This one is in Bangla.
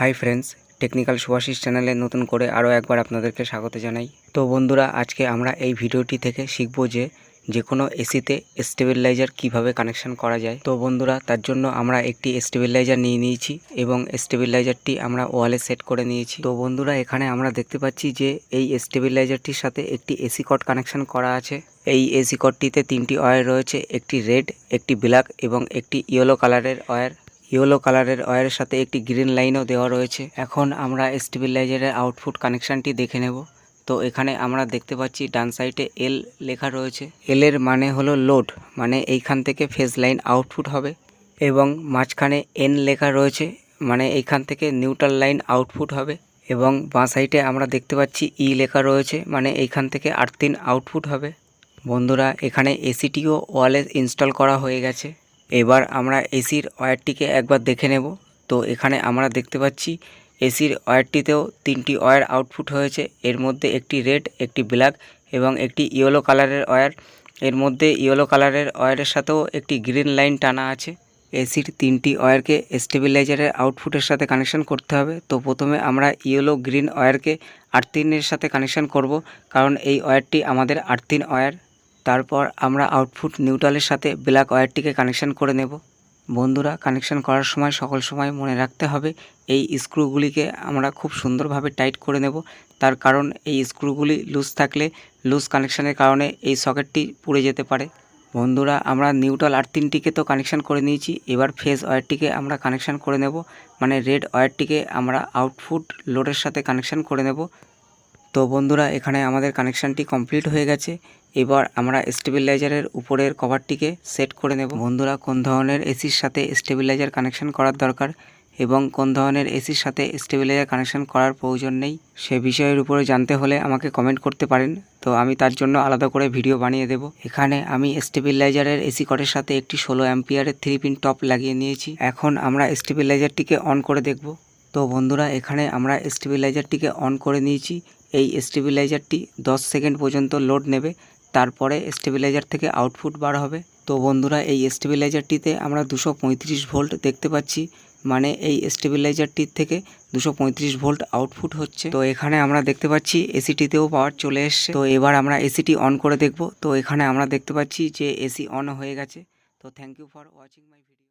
হাই ফ্রেন্ডস, টেকনিক্যাল সুভাষিস চ্যানেলে নতুন করে আরও একবার আপনাদেরকে স্বাগত জানাই। তো বন্ধুরা, আজকে আমরা এই ভিডিওটি থেকে শিখব যে যে কোনো এসিতে স্টেবিলাইজার কীভাবে কানেকশন করা যায়। তো বন্ধুরা, তার জন্য আমরা একটি স্টেবিলাইজার নিয়ে নিয়েছি এবং স্টেবিলাইজারটি আমরা ওয়ালে সেট করে নিয়েছি। তো বন্ধুরা, এখানে আমরা দেখতে পাচ্ছি যে এই স্টেবিলাইজারটির সাথে একটি এসি কট কানেকশন করা আছে। এই এসি কটটিতে তিনটি ওয়্যার রয়েছে, একটি রেড, একটি ব্ল্যাক এবং একটি ইয়েলো কালারের ওয়্যার। ইয়েলো কালারের ওয়্যারের সাথে একটি গ্রিন লাইনও দেওয়া রয়েছে। এখন আমরা স্টেবিলাইজারের আউটপুট কানেকশনটি দেখে নেব। তো এখানে আমরা দেখতে পাচ্ছি ডান সাইডে এল লেখা রয়েছে। এল এর মানে হলো লোড মানে এইখান থেকে ফেজ লাইন আউটপুট হবে। এবং মাঝখানে এন লেখা রয়েছে মানে এইখান থেকে নিউট্রাল লাইন আউটপুট হবে। এবং বাঁ সাইডে আমরা দেখতে পাচ্ছি ই লেখা রয়েছে মানে এইখান থেকে আর্থিন আউটপুট হবে। বন্ধুরা, এখানে এসিটিও ওয়ালে ইনস্টল করা হয়ে গেছে। এবার আমরা এসির ওয়্যারটিকে একবার দেখে নেব। তো এখানে আমরা দেখতে পাচ্ছি এসির ওয়্যারটিতেও তিনটি ওয়্যার আউটপুট হয়েছে। এর মধ্যে একটি রেড, একটি ব্ল্যাক এবং একটি ইয়েলো কালারের ওয়্যার। এর মধ্যে ইয়েলো কালারের ওয়্যারের সাথেও একটি গ্রিন লাইন টানা আছে। এসির তিনটি ওয়্যারকে স্টেবিলাইজারের আউটপুটের সাথে কানেকশন করতে হবে। তো প্রথমে আমরা ইয়েলো গ্রিন ওয়্যারকে আর্থিনের সাথে কানেকশন করব, কারণ এই ওয়্যারটি আমাদের আর্থিন ওয়্যার। তারপর আমরা আউটপুট নিউট্রালের সাথে ব্ল্যাক ওয়্যারটিকে কানেকশান করে নেব। বন্ধুরা কানেকশান করার সময় সকল সময় মনে রাখতে হবে, এই স্ক্রুগুলিকে আমরা খুব সুন্দরভাবে টাইট করে নেব। তার কারণ এই স্ক্রুগুলি লুজ থাকলে লুজ কানেকশানের কারণে এই সকেটটি পুড়ে যেতে পারে। বন্ধুরা, আমরা নিউট্রাল আর্থিনটিকে তো কানেকশান করে নিয়েছি, এবার ফেজ ওয়্যারটিকে আমরা কানেকশান করে নেব। মানে রেড ওয়্যারটিকে আমরা আউটপুট লোডের সাথে কানেকশান করে নেব। তো বন্ধুরা, এখানে আমাদের কানেকশানটি কমপ্লিট হয়ে গেছে। এবার আমরা স্টেবিলাইজারের উপরের কভারটিকে সেট করে নেব। বন্ধুরা, কোন ধরনের এসির সাথে স্টেবিলাইজার কানেকশন করার দরকার এবং কোন ধরনের এসির সাথে স্টেবিলাইজার কানেকশন করার প্রয়োজন নেই, সে বিষয়ের উপরে জানতে হলে আমাকে কমেন্ট করতে পারেন। তো আমি তার জন্য আলাদা করে ভিডিও বানিয়ে দেব। এখানে আমি স্টেবিলাইজারের এসি কটের সাথে একটি ষোলো অ্যাম্পিয়ারের থ্রি পিন টপ লাগিয়ে নিয়েছি। এখন আমরা স্টেবিলাইজারটিকে অন করে দেখব। তো বন্ধুরা, এখানে আমরা স্টেবিলাইজারটিকে অন করে নিয়েছি। এই স্টেবিলাইজারটি 10 সেকেন্ড পর্যন্ত লোড নেবে, তারপরে স্টেবিলাইজার থেকে আউটপুট বার হবে। তো বন্ধুরা, এই স্টেবিলাইজারটিতে আমরা দুশো ভোল্ট দেখতে পাচ্ছি মানে এই স্টেবিলাইজারটির থেকে দুশো ভোল্ট আউটপুট হচ্ছে। তো এখানে আমরা দেখতে পাচ্ছি এসিটিতেও পাওয়ার চলে এসছে। তো এবার আমরা এসিটি অন করে দেখব। তো এখানে আমরা দেখতে পাচ্ছি যে এসি অন হয়ে গেছে। তো thank you for watching my video.